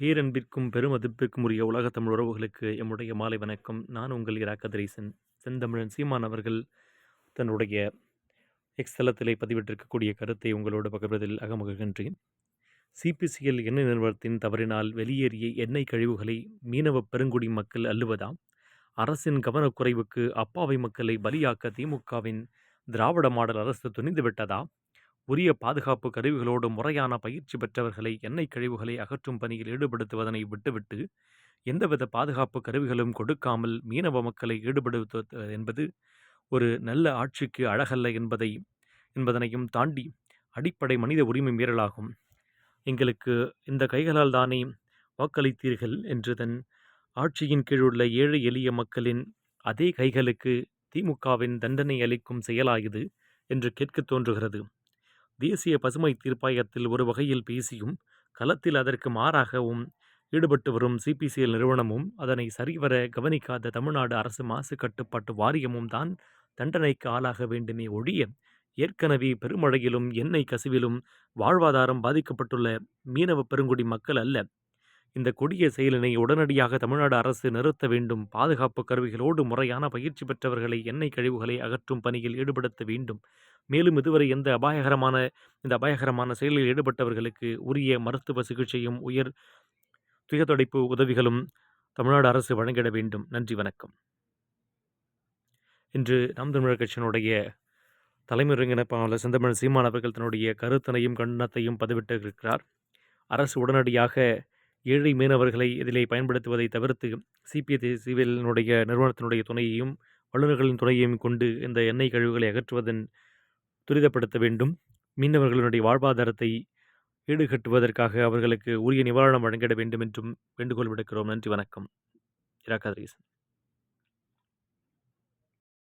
பேரன்பிற்கும் பெருமதிப்பிற்கும் உரிய உலகத் தமிழ் உறவுகளுக்கு எம்முடைய மாலை வணக்கம். நான் உங்கள் இரா கதிரேசன். செந்தமிழன் சீமான் அவர்கள் தன்னுடைய எக்ஸ் தளத்திலே பதிவிட்டிருக்கக்கூடிய கருத்தை உங்களோடு பகிர்வதில் அகமுகின்றேன் சிபிசிஎல் எண்ணெய் நிறுவனத்தின் தவறினால் வெளியேறிய எண்ணெய் கழிவுகளை மீனவ பெருங்குடி மக்கள் அள்ளுவதாம் அரசின் கவனக்குறைவுக்கு அப்பாவி மக்களை பலியாக்க திமுகவின் திராவிட மாடல் அரசு துணிந்துவிட்டதா? உரிய பாதுகாப்பு கருவிகளோடு முறையான பயிற்சி பெற்றவர்களை எண்ணெய் கழிவுகளை அகற்றும் பணியில் ஈடுபடுத்துவதனை விட்டுவிட்டு எந்தவித பாதுகாப்பு கருவிகளும் கொடுக்காமல் மீனவ மக்களை ஈடுபடுத்துவது என்பது ஒரு நல்ல ஆட்சிக்கு அழகல்ல என்பதை என்பதனையும் தாண்டி அடிப்படை மனித உரிமை மீறலாகும். எங்களுக்கு இந்த கைகளால் தானே வாக்களித்தீர்கள் என்று தன் ஆட்சியின் கீழுள்ள ஏழை எளிய மக்களின் அதே கைகளுக்கு திமுகவின் தண்டனை அளிக்கும் செயலாயுது என்று கேட்க தோன்றுகிறது. தேசிய பசுமை தீர்ப்பாயத்தில் ஒரு வகையில் பேசியும் களத்தில் அதற்கு மாறாகவும் ஈடுபட்டு வரும் சிபிசிஎல் நிறுவனமும் அதனை சரிவர கவனிக்காத தமிழ்நாடு அரசு மாசு கட்டுப்பாட்டு வாரியமும் தான் தண்டனைக்கு ஆளாக வேண்டுமே ஒழிய ஏற்கனவே பெருமழையிலும் எண்ணெய் கசிவிலும் வாழ்வாதாரம் பாதிக்கப்பட்டுள்ள மீனவ பெருங்குடி மக்கள் அல்ல. இந்த கொடிய செயலினை உடனடியாக தமிழ்நாடு அரசு நிறுத்த வேண்டும். பாதுகாப்பு கருவிகளோடு முறையான பயிற்சி பெற்றவர்களை எண்ணெய் கழிவுகளை அகற்றும் பணியில் ஈடுபடுத்த வேண்டும். மேலும் இதுவரை எந்த அபாயகரமான இந்த அபாயகரமான செயலில் ஈடுபட்டவர்களுக்கு உரிய மருத்துவ சிகிச்சையும் உயர் துயத்தொடைப்பு உதவிகளும் தமிழ்நாடு அரசு வழங்கிட வேண்டும். நன்றி வணக்கம். இன்று நாம் தமிழர் கட்சியினுடைய தலைமை ஒருங்கிணைப்பாளர் செந்தமிழ் சீமான் அவர்கள் தன்னுடைய கருத்தனையும் கண்டனத்தையும் பதிவிட்டிருக்கிறார். அரசு உடனடியாக ஏழை மீனவர்களை இதிலே பயன்படுத்துவதை தவிர்த்து சிபிஐ சிவிலினுடைய நிறுவனத்தினுடைய துணையையும் வல்லுநர்களின் துணையையும் கொண்டு இந்த எண்ணெய் கழிவுகளை அகற்றுவதன் துரிதப்படுத்த வேண்டும். மீனவர்களுடைய வாழ்வாதாரத்தை ஈடுகட்டுவதற்காக அவர்களுக்கு உரிய நிவாரணம் வழங்கிட வேண்டும் என்றும் வேண்டுகோள் விடுக்கிறோம். நன்றி வணக்கம். இரா. கதிரேசன்.